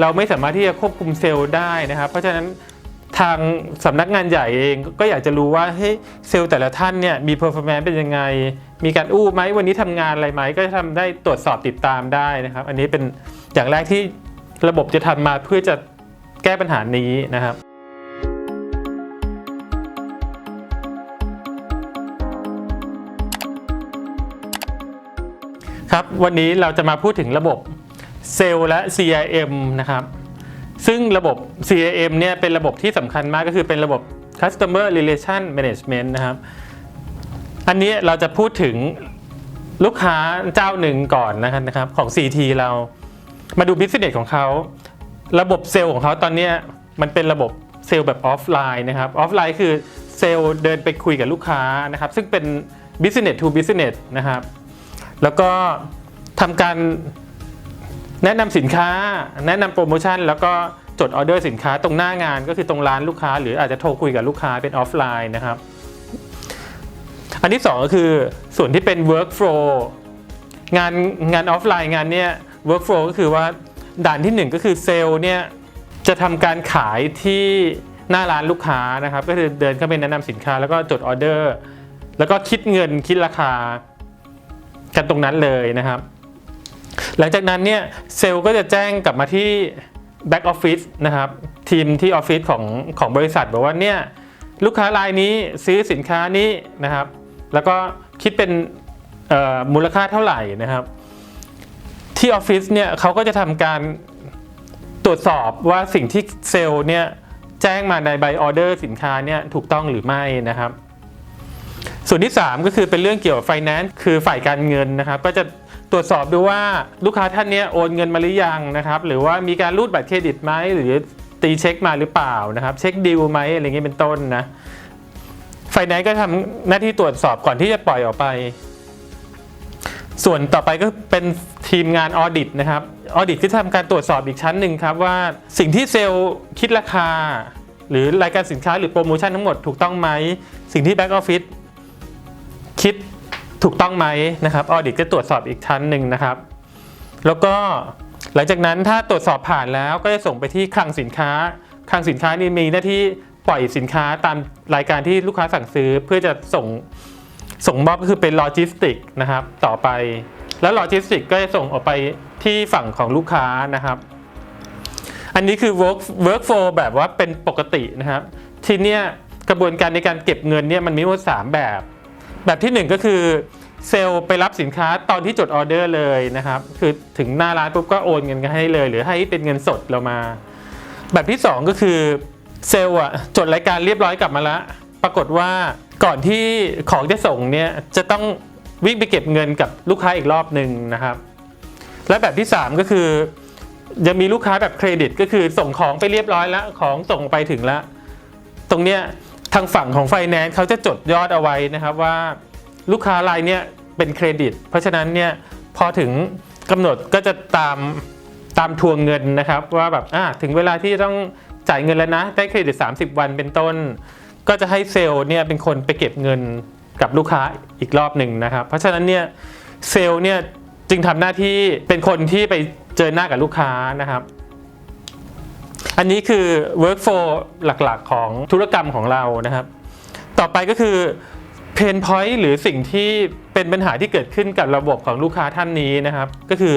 เราไม่สามารถที่จะควบคุมเซลล์ได้นะครับ เพราะฉะนั้นทางสำนักงานใหญ่เองก็อยากจะรู้ว่าเฮ้ยเซลล์แต่ละท่านเนี่ยมีเพอร์ฟอร์แมนซ์เป็นยังไง มีการอู้ไหมวันนี้ทำงานอะไรไหมก็จะทำได้ตรวจสอบติดตามได้นะครับ อันนี้เป็นอย่างแรกที่ระบบจะทำมาเพื่อจะแก้ปัญหานี้นะครับครับวันนี้เราจะมาพูดถึงระบบ เซลล์และ CRM นะครับ ซึ่งระบบ CRM เนี่ยเป็นระบบที่สำคัญมากก็คือเป็นระบบ Customer Relation Management นะครับ อันนี้เราจะพูดถึงลูกค้าเจ้าหนึ่งก่อนนะครับของ CT เรามาดูบิสเนสของเขาระบบเซลล์ของเขาตอนนี้มันเป็นระบบเซลล์แบบออฟไลน์นะครับออฟไลน์คือเซลล์เดินไปคุยกับลูกค้านะครับ ซึ่งเป็น business to business นะครับ แล้วก็ทำการ แนะนำสินค้า แนะนำโปรโมชั่น แล้วก็จดออเดอร์สินค้าตรงหน้างานก็คือตรงร้านลูกค้า หรืออาจจะโทรคุยกับลูกค้าเป็นออฟไลน์นะครับ อันที่สองก็คือส่วนที่เป็น workflow งานงานออฟไลน์งานเนี้ย workflow ก็คือว่าด่านที่หนึ่งก็คือเซลล์เนี่ยจะทำการขายที่หน้าร้านลูกค้านะครับ ก็คือเดินเข้าไปแนะนำสินค้าแล้วก็จดออเดอร์ แล้วก็คิดเงินคิดราคากันตรงนั้นเลยนะครับ หลังจากนั้นเนี่ยเซลล์ก็จะแจ้งกลับมาที่ Back Office นะครับ ทีมที่ออฟฟิศของของบริษัทบอกว่าเนี่ยลูกค้ารายนี้ซื้อสินค้านี้นะครับ แล้วก็คิดเป็นมูลค่าเท่าไหร่นะครับ ที่ออฟฟิศเนี่ยเขาก็จะทำการตรวจสอบว่าสิ่งที่เซลล์เนี่ยแจ้งมาในใบออเดอร์สินค้าเนี่ยถูกต้องหรือไม่นะครับ ส่วนที่ 3 ก็คือเป็นเรื่องเกี่ยวกับ finance คือฝ่ายการเงินนะครับ ก็จะ ตรวจสอบดูว่าลูกค้าท่านนี้โอนเงินมาหรือยังนะครับ หรือว่ามีการรูดบัตรเครดิตไหมหรือตีเช็คมาหรือเปล่านะครับ เช็คดีลไหมอะไรเงี้ยเป็นต้นนะไฟแนนซ์ก็ทำหน้าที่ตรวจสอบก่อนที่จะปล่อยออกไป ส่วนต่อไปก็เป็นทีมงานออดิตนะครับออดิตก็ทำการตรวจสอบอีกชั้นหนึ่งครับว่าสิ่งที่เซลล์คิดราคา หรือรายการสินค้าหรือโปรโมชั่นทั้งหมดถูกต้องไหม สิ่งที่แบ็กออฟฟิศคิด ถูกต้องไหมนะครับออดิตก็ตรวจสอบอีกชั้นหนึ่งนะครับ แล้วก็หลังจากนั้นถ้าตรวจสอบผ่านแล้วก็จะส่งไปที่คลังสินค้า คลังสินค้านี่มีหน้าที่ปล่อยสินค้าตามรายการที่ลูกค้าสั่งซื้อเพื่อจะส่งส่งมอบก็คือเป็นโลจิสติกนะครับต่อไป แล้วโลจิสติกก็จะส่งออกไปที่ฝั่งของลูกค้านะครับ อันนี้คือ work workflow แบบว่าเป็นปกตินะครับ ทีเนี้ยกระบวนการในการเก็บเงินเนี่ยมันมีทั้งหมดสามแบบ แบบที่หนึ่งก็คือเซลล์ไปรับสินค้าตอนที่จดออเดอร์เลยนะครับ คือถึงหน้าร้านปุ๊บก็โอนเงินกันให้เลย หรือให้เป็นเงินสดเรามา แบบที่สองก็คือเซลล์อะจดรายการเรียบร้อยกลับมาล้วปรากฏว่าก่อนที่ของจะส่งเนี่ยจะต้องวิ่งไปเก็บเงินกับลูกค้าอีกรอบหนึ่งนะครับ และแบบที่ 3 ก็คือยังมีลูกค้าแบบเครดิตก็คือส่งของไปเรียบร้อยแล้วของส่งไปถึงแล้ว ตรงเนี้ย ทางฝั่งของไฟแนนซ์เขาจะจดยอดเอาไว้นะครับว่าลูกค้ารายเนี้ยเป็นเครดิต เพราะฉะนั้นเนี่ยพอถึงกำหนดก็จะตามตามทวงเงินนะครับ ว่าแบบอ่าถึงเวลาที่ต้องจ่ายเงินแล้วนะ ได้เครดิต 30 วันเป็นต้น ก็จะให้เซลล์เนี่ยเป็นคนไปเก็บเงินกับลูกค้าอีกรอบหนึ่งนะครับ เพราะฉะนั้นเนี่ยเซลล์เนี่ยจึงทำหน้าที่เป็นคนที่ไปเจอหน้ากับลูกค้านะครับ อันนี้คือ workflow หลักๆ ของธุรกรรมของเรานะครับ ต่อไปก็คือ pain point หรือสิ่งที่เป็นปัญหาที่เกิดขึ้นกับระบบของลูกค้าท่านนี้นะครับ ก็คือ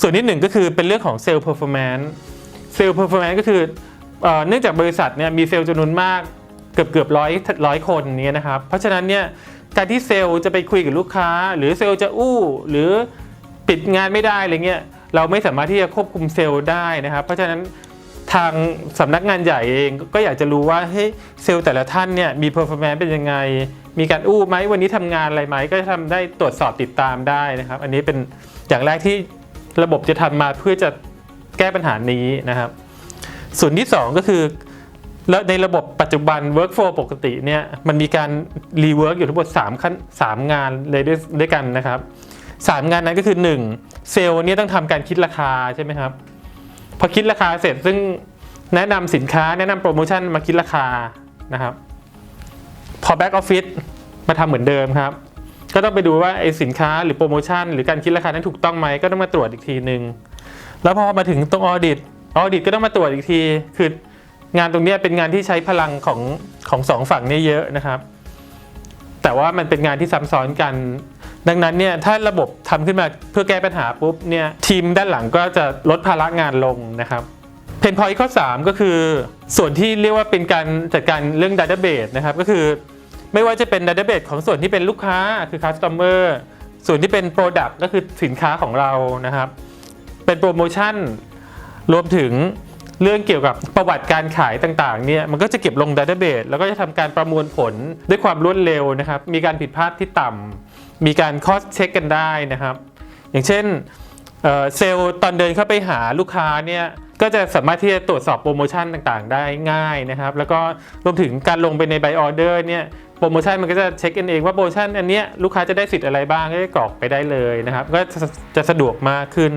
ส่วนที่หนึ่งก็คือเป็นเรื่องของ sales performance sales performance ก็คือเนื่องจากบริษัทเนี่ยมีเซลล์จำนวนมากเกือบเกือบร้อยร้อยคนเนี้ยนะครับ เพราะฉะนั้นเนี่ยการที่เซลล์จะไปคุยกับลูกค้า หรือเซลล์จะอู้ หรือปิดงานไม่ได้อะไรเงี้ยเราไม่สามารถที่จะควบคุมเซลล์ได้นะครับ เพราะฉะนั้น ทางสำนักงานใหญ่เองก็อยากจะรู้ว่าเฮ้ยเซลล์แต่ละท่านเนี่ยมีเพอร์ฟอร์แมนซ์เป็นยังไง มีการอู้ไหมวันนี้ทำงานอะไรไหมก็ทำได้ตรวจสอบติดตามได้นะครับ อันนี้เป็นอย่างแรกที่ระบบจะทำมาเพื่อจะแก้ปัญหานี้นะครับ ส่วนที่ 2 ก็คือแล้วในระบบปัจจุบัน workflow ปกติเนี่ยมันมีการรีเวิร์กอยู่ทั้งหมด3ขั้น3งานเลยด้วยด้วยกันนะครับ 3 งานนั้นก็คือ 1 เซลล์เนี่ยต้องทำการคิดราคาใช่ไหมครับ พอคิดราคาเสร็จซึ่งแนะนำสินค้าแนะนำโปรโมชั่นมาคิดราคานะครับ พอแบ็กออฟฟิศมาทำเหมือนเดิมครับ ก็ต้องไปดูว่าไอ้สินค้าหรือโปรโมชั่นหรือการคิดราคานั้นถูกต้องไหมก็ต้องมาตรวจอีกทีหนึ่งแล้วพอมาถึงตรงออดิตออดิตก็ต้องมาตรวจอีกที คืองานตรงนี้เป็นงานที่ใช้พลังของของสองฝั่งนี่เยอะนะครับ แต่ว่ามันเป็นงานที่ซ้ำซ้อนกัน ดังนั้นเนี่ยถ้าระบบทำขึ้นมาเพื่อแก้ปัญหาปุ๊บเนี่ยทีมด้านหลังก็จะลดภาระงานลงนะครับเพนพอยต์ข้อ 3 ก็คือส่วนที่เรียกว่าเป็นการจัดการเรื่อง Database นะครับก็คือไม่ว่าจะเป็น Database ของส่วนที่เป็นลูกค้าคือ Customer ส่วนที่เป็น Product ก็คือสินค้าของเรานะครับ เป็นโปรโมชั่นรวมถึงเรื่องเกี่ยวกับประวัติการขายต่างๆเนี่ยมันก็จะเก็บลง Database แล้วก็จะทำการประมวลผลด้วยความรวดเร็วนะครับ มีการผิดพลาดที่ต่ำ มีการคอสเช็คกันได้นะครับ อย่างเช่นเซลล์ตอนเดินเข้าไปหาลูกค้าเนี่ยก็จะสามารถที่จะตรวจสอบโปรโมชั่นต่างๆ ได้ง่ายนะครับ แล้วก็รวมถึงการลงไปในใบออเดอร์เนี่ยโปรโมชั่นมันก็จะเช็คกันเองว่าโปรโมชั่นอันเนี้ยลูกค้าจะได้สิทธิ์อะไรบ้างก็ได้กรอกไปได้เลยนะครับ ก็จะสะดวกมากขึ้น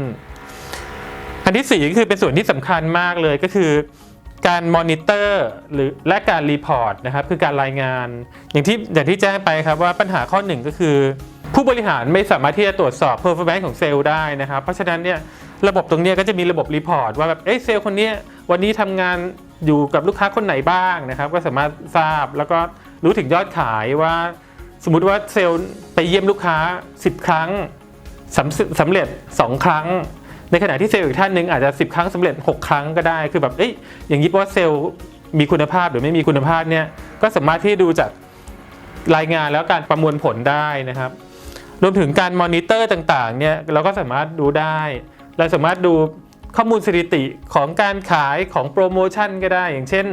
อันที่สี่ก็คือเป็นส่วนที่สำคัญมากเลยก็คือ การมอนิเตอร์หรือและการรีพอร์ตนะครับคือการรายงาน อย่างที่อย่างที่แจ้งไปครับว่าปัญหาข้อหนึ่งก็คือ ผู้บริหารไม่สามารถที่จะตรวจสอบ performance ของเซลล์ได้นะครับ เพราะฉะนั้นเนี่ยระบบตรงนี้ก็จะมีระบบรีพอร์ตว่าแบบเอ้เซลล์คนนี้วันนี้ทำงานอยู่กับลูกค้าคนไหนบ้างนะครับ ก็สามารถทราบแล้วก็รู้ถึงยอดขายว่า สมมุติว่าเซลล์ไปเยี่ยมลูกค้า 10 ครั้งสำสำเร็จ 2 ครั้ง ในขณะที่เซลล์อีกท่านหนึ่งอาจจะ 10 ครั้งสำเร็จ 6 ครั้งก็ได้คือแบบเอ้ยอย่างนี้เพราะว่าเซลล์มีคุณภาพหรือไม่มีคุณภาพเนี่ยก็สามารถที่ดูจากรายงานแล้วการประมวลผลได้นะครับ รวมถึงการมอนิเตอร์ต่างๆเนี่ยเราก็สามารถดูได้เราสามารถดูข้อมูลสถิติของการขายของโปรโมชั่นก็ได้ อย่างเช่น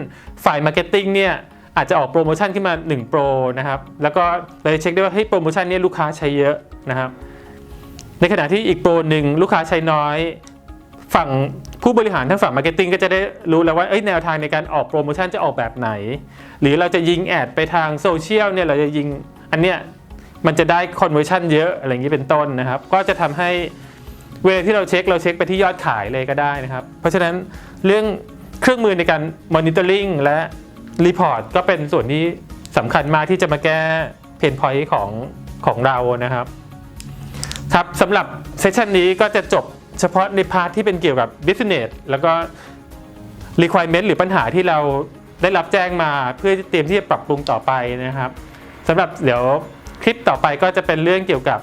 ฝ่ายมาร์เก็ตติ้งเนี่ยอาจจะออกโปรโมชั่นขึ้นมา1โปรนะครับแล้วก็เราจะเช็คได้ว่าเฮ้ยโปรโมชั่นนี้ลูกค้าใช้เยอะนะครับ ในขณะที่อีกโปรหนึ่งลูกค้าใช้น้อย ฝั่งผู้บริหารทั้งฝั่งมาร์เก็ตติ้งก็จะได้รู้แล้วว่าเอ้ยแนวทางในการออกโปรโมชั่นจะออกแบบไหน หรือเราจะยิงแอดไปทางโซเชียลเนี่ยเราจะยิงอันเนี้ย มันจะได้คอนเวอร์ชันเยอะอะไรอย่างนี้เป็นต้นนะครับ ก็จะทำให้เวลาที่เราเช็คเราเช็คไปที่ยอดขายเลยก็ได้นะครับ เพราะฉะนั้นเรื่องเครื่องมือในการมอนิเตอร์ลิงและรีพอร์ตก็เป็นส่วนที่สำคัญมากที่จะมาแก้เพนพอยต์ของของเรานะครับครับสำหรับเซสชันนี้ก็จะจบเฉพาะในพาร์ทที่เป็นเกี่ยวกับ business แล้วก็ requirement หรือปัญหาที่เราได้รับแจ้งมาเพื่อเตรียมที่จะปรับปรุงต่อไปนะครับสำหรับเดี๋ยว คลิปต่อไปก็จะเป็นเรื่องเกี่ยวกับ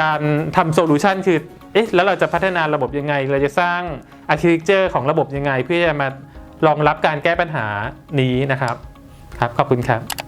การทำโซลูชันคือเอ๊ะแล้วเราจะพัฒนาระบบยังไง เราจะสร้างอาร์เคเจอร์ของระบบยังไง เพื่อจะมารองรับการแก้ปัญหานี้นะครับ ครับ ขอบคุณครับ